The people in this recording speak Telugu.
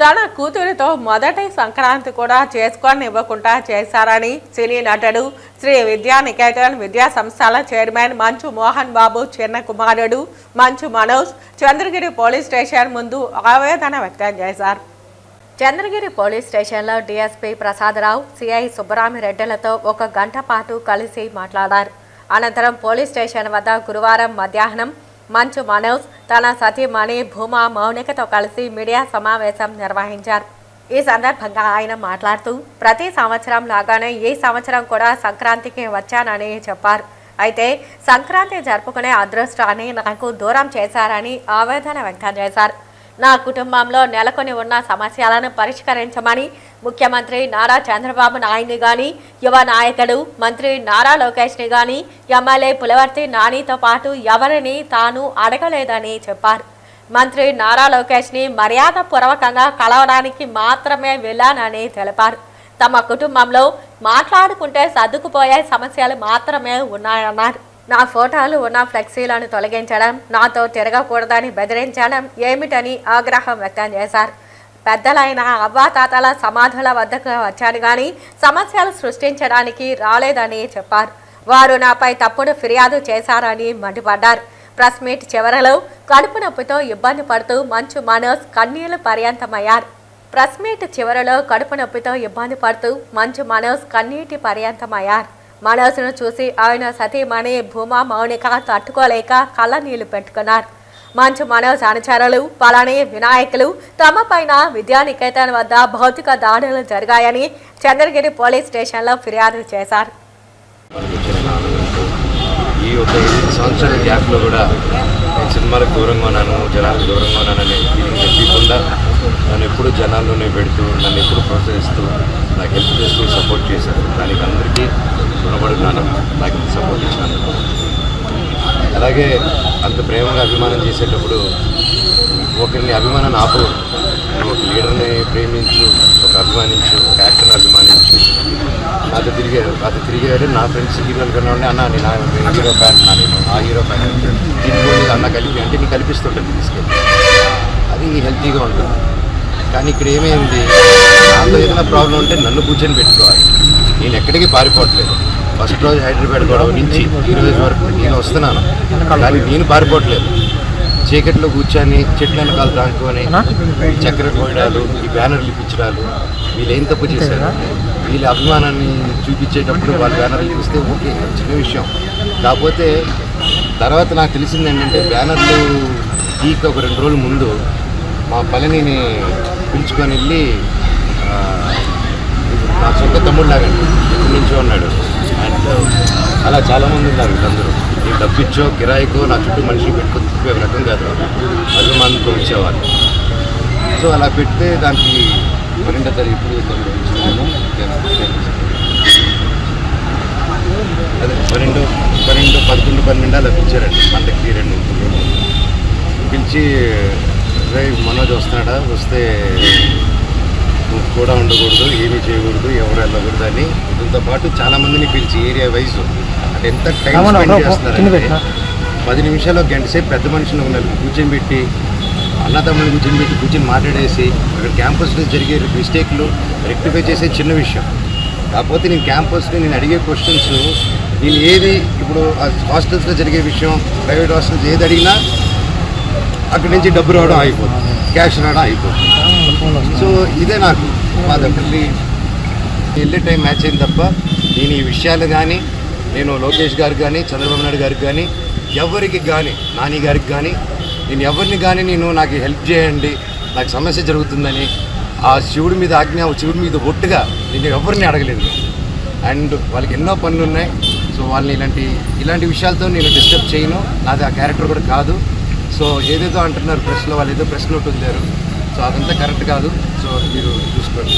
తన కూతురితో మొదటి సంక్రాంతి కూడా చేసుకొని ఇవ్వకుండా చేశారని సినీ నటుడు శ్రీ విద్యానికేతన్ విద్యా సంస్థల చైర్మన్ మంచు మోహన్ బాబు చిన్న కుమారుడు మంచు మనోజ్ చంద్రగిరి పోలీస్ స్టేషన్ ముందు ఆవేదన వ్యక్తం చేశారు. చంద్రగిరి పోలీస్ స్టేషన్లో డీఎస్పీ ప్రసాదరావు సిఐ సుబ్బరామిరెడ్డిలతో ఒక గంట పాటు కలిసి మాట్లాడారు. అనంతరం పోలీస్ స్టేషన్ వద్ద గురువారం మధ్యాహ్నం మంచు మనోజ్ తన సతీమణి భూమా మౌనికతో కలిసి మీడియా సమావేశం నిర్వహించారు. ఈ సందర్భంగా ఆయన మాట్లాడుతూ ప్రతి సంవత్సరం లాగానే ఈ సంవత్సరం కూడా సంక్రాంతికి వచ్చానని చెప్పారు. అయితే సంక్రాంతి జరుపుకునే అదృష్టాన్ని నాకు దూరం చేశారని ఆవేదన వ్యక్తం చేశారు. నా కుటుంబంలో నెలకొని ఉన్న సమస్యలను పరిష్కరించమని ముఖ్యమంత్రి నారా చంద్రబాబు నాయుడిని కానీ యువ నాయకుడు మంత్రి నారా లోకేష్ని కానీ ఎమ్మెల్యే పులవర్తి నానితో పాటు ఎవరిని తాను అడగలేదని చెప్పారు. మంత్రి నారా లోకేష్ని మర్యాదపూర్వకంగా కలవడానికి మాత్రమే వెళ్ళానని తెలిపారు. తమ కుటుంబంలో మాట్లాడుకుంటే సర్దుకుపోయే సమస్యలు మాత్రమే ఉన్నాయన్నారు. నా ఫోటోలు ఉన్న ఫ్లెక్సీలను తొలగించడం నాతో తిరగకూడదని బెదిరించడం ఏమిటని ఆగ్రహం వ్యక్తం చేశారు. పెద్దలైన అవ్వాతాతల సమాధుల వద్దకు వచ్చాను కానీ సమస్యలు సృష్టించడానికి రాలేదని చెప్పారు. వారు నాపై తప్పుడు ఫిర్యాదు చేశారని మండిపడ్డారు. ప్రెస్ మీట్ చివరలో కడుపు నొప్పితో ఇబ్బంది పడుతూ మంచు మనోజ్ కన్నీళ్ళు పర్యంతమయ్యారు. ప్రెస్ మీట్ చివరలో కడుపు నొప్పితో ఇబ్బంది పడుతూ మంచు మనోజ్ కన్నీటి పర్యంతమయ్యారు. మనోజ్ను చూసి ఆయన సతీమణి భూమా మౌనిక తట్టుకోలేక కళ్ళ నీళ్ళు పెట్టుకున్నారు. మంచు మనోజ్ అనుచరులు పళని వినాయకులు తమ పైన విద్యానికేతన్ వద్ద భౌతిక దాడులు జరిగాయని చంద్రగిరి పోలీస్ స్టేషన్లో ఫిర్యాదు చేశారు. ఈ ఒక ఎనిమిది సంవత్సరాల గ్యాప్లో కూడా నేను సినిమాలకు దూరంగా ఉన్నాను జనాలకు దూరంగా ఉన్నానని ఫీలింగ్ తెప్పకుండా నన్ను ఎప్పుడు జనాల్లోనే పెడుతూ నన్ను ఎప్పుడు ప్రోత్సహిస్తూ నాకు హెల్ప్ చేస్తూ సపోర్ట్ చేశారు. దానికి అందరికీ రుణపడున్నాను నాకు సపోర్ట్ ఇచ్చినందుకు. అలాగే అంత ప్రేమగా అభిమానం చేసేటప్పుడు ఒకరిని అభిమానాన్ని ఆపు ఒక లీడర్ని ప్రేమించు ఒక అభిమానించు ఒక యాక్టర్ని అభిమానించు. నాతో తిరిగాడు నాతో తిరిగాడు నా ఫ్రెండ్స్ హీరోలు కన్నా ఉండే అన్న నేను ఆ హీరో ఫ్యాన్ నా నేను ఆ హీరో ఫ్యాన్ దీనికి అన్న కలిపి అంటే నీకు కల్పిస్తుంటుంది తీసుకెళ్ళి. అది హెల్తీగా ఉంటుంది. కానీ ఇక్కడ ఏమైంది? నాతో ఏదైనా ప్రాబ్లం ఉంటే నన్ను కూర్చొని పెట్టుకోవాలి. నేను ఎక్కడికి పారిపోవట్లేదు. ఫస్ట్ రోజు హైదరాబాద్ గొడవ నుంచి ఈ రోజు వరకు నేను వస్తున్నాను. కానీ నేను పారిపోవట్లేదు. చీకట్లో కూర్చొని చెట్ల వెనకాల దాంకొని చక్కెర కోయడాలు ఈ బ్యానర్లు ఇప్పించడాలు వీళ్ళు ఏం తప్పు చేశారు? వీళ్ళ అభిమానాన్ని చూపించేటప్పుడు వాళ్ళ బ్యానర్లు చూస్తే ఓకే చిన్న విషయం. కాకపోతే తర్వాత నాకు తెలిసింది ఏంటంటే బ్యానర్లు గీక్ ఒక రెండు రోజుల ముందు మా పళనిని పిలుచుకొని వెళ్ళి నా సొంత తమ్ముడు లాగా ఎక్కడి నుంచో ఉన్నాడు. అలా చాలామంది ఉన్నారు వీళ్ళందరూ. నేను డబ్బిచ్చో కిరాయికో నా చుట్టూ మనిషి పెట్టుకొని తిప్పే రకం కాదు. అభిమానంతో వచ్చేవాళ్ళు సో అలా పెడితే దానికి పన్నెండో ఇప్పుడు అదే పన్నెండు పన్నెండు పదకొండు పన్నెండు అలా పిలిచారండి. పండక్కి రెండు పిలిచి రే మనోజ్ వస్తున్నాడా? వస్తే కూడా ఉండకూడదు ఏమీ చేయకూడదు ఎవరు వెళ్ళకూడదు అని. దీంతో పాటు చాలా మందిని పిలిచి ఏరియా వైజ్. అంటే ఎంత టైం స్పెండ్ చేస్తున్నారంటే పది నిమిషాలు ఒక గంట సేపు పెద్ద మనుషులు ఉన్నారు కూర్చొని పెట్టి అన్నదమ్ములు కూర్చొని పెట్టి కూర్చొని మాట్లాడేసి అక్కడ క్యాంపస్లో జరిగే మిస్టేక్లు రెక్టిఫై చేసే చిన్న విషయం. కాకపోతే నేను క్యాంపస్లో నేను అడిగే క్వశ్చన్స్ నేను ఏది ఇప్పుడు హాస్టల్స్లో జరిగే విషయం ప్రైవేట్ హాస్టల్స్ ఏది అడిగినా అక్కడి నుంచి డబ్బు రావడం అయిపోతుంది క్యాష్ రావడం అయిపోతుంది ఇదే నాకు మా ఒకటి వెళ్ళే టైం మ్యాచ్ అయింది తప్ప నేను ఈ విషయాలు కానీ నేను లోకేష్ గారికి కానీ చంద్రబాబు నాయుడు గారికి కానీ ఎవరికి కానీ నాని గారికి కానీ నేను ఎవరిని కానీ నేను నాకు హెల్ప్ చేయండి నాకు సమస్య జరుగుతుందని ఆ శివుడి మీద ఆజ్ఞ శివుడి మీద ఒట్టుగా నేను ఎవరిని అడగలేదు. అండ్ వాళ్ళకి ఎన్నో పనులు ఉన్నాయి. సో వాళ్ళని ఇలాంటి ఇలాంటి విషయాలతో నేను డిస్టర్బ్ చేయను. నాది ఆ క్యారెక్టర్ కూడా కాదు. సో ఏదేదో అంటున్నారు ప్రెస్లో వాళ్ళు ఏదో ప్రెస్ నోట్ ఉందారు సో అదంతా కరెక్ట్ కాదు. సో మీరు చూసుకోండి.